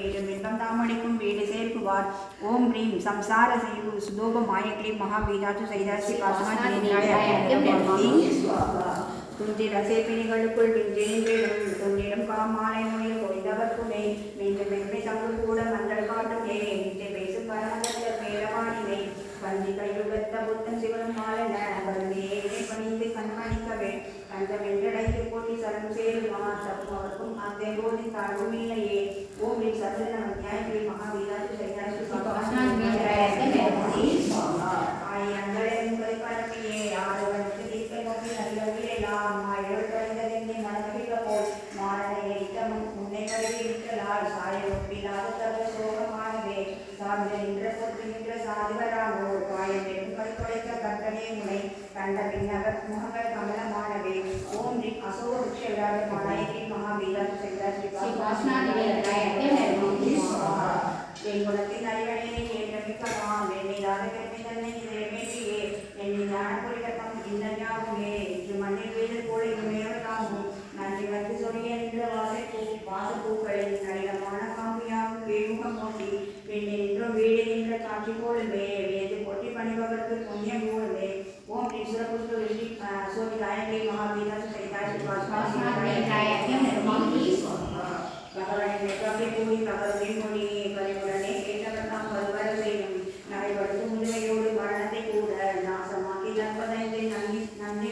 ஏழும் இன்பம் தாமடிக்கும் வீடு சேர்க்குவார். ஓம் ரீம் சம்சார செய்வு சுதோப மாயக்லீம் மகாபீஜாச்சு சைதாசி பாசமா துஞ்சி ரசேபிணிகளுக்குள் விஞ்சினின்றிடும் துஞ்சிடும் காமாலை நோயில் கொய்தவர்க்குமே மீண்டும் மென்மை தங்கு கூட மஞ்சள் காட்டுமே நித்திய பேசும் பரமதத்த மேலவாணினை வந்தி கையுகத்த புத்தன் சிவனும் மாலன வந்தியே பணிந்து கண்காணிக்கவே அந்த வென்றடைத்து போட்டி சரம். சேருமா தப்புவர்க்கும் அந்த போதி தாழ்வும் கருவி இருக்கலால் சாய தக சோகமானவே சார்ந்த நின்ற சொத்து நின்ற சாதிவராமோ காயம் வெறும் கற்படைத்த கர்த்தனே முனை கண்ட பின்னவர் முகங்கள் கமலமானவே ஓம் ரி அசோக விருட்ச விராஜமான மகாவீரா என் குலத்தின் அறிவனையை ஏற்றமிக்கவாம் என்னைதான பெருமை தன்னை நிறைவேற்றியே என்னை ஞான குறிகத்தம் இன்னையாகுமே ஞாபகமே இன்று மண்ணில் வீடு போல இனிமையாகும் நன்றி வந்து சொல்லிய நின்ற வாசை பூ வாச त्रिकोणमे वेद कोटि पणिभगत पुण्य गुण में ओम ईश्वर पुष्प ऋषि सो विदाय के महावीर सहिता श्री पासमा विदाय के निर्मली भगवान ने? कभी पूरी कवर के मुनि करे बोलने एक करता परिवार से नारे बढ़ते मुझे योड़ बढ़ते कूड़ ना समाके जनपद है नन्ही नन्ही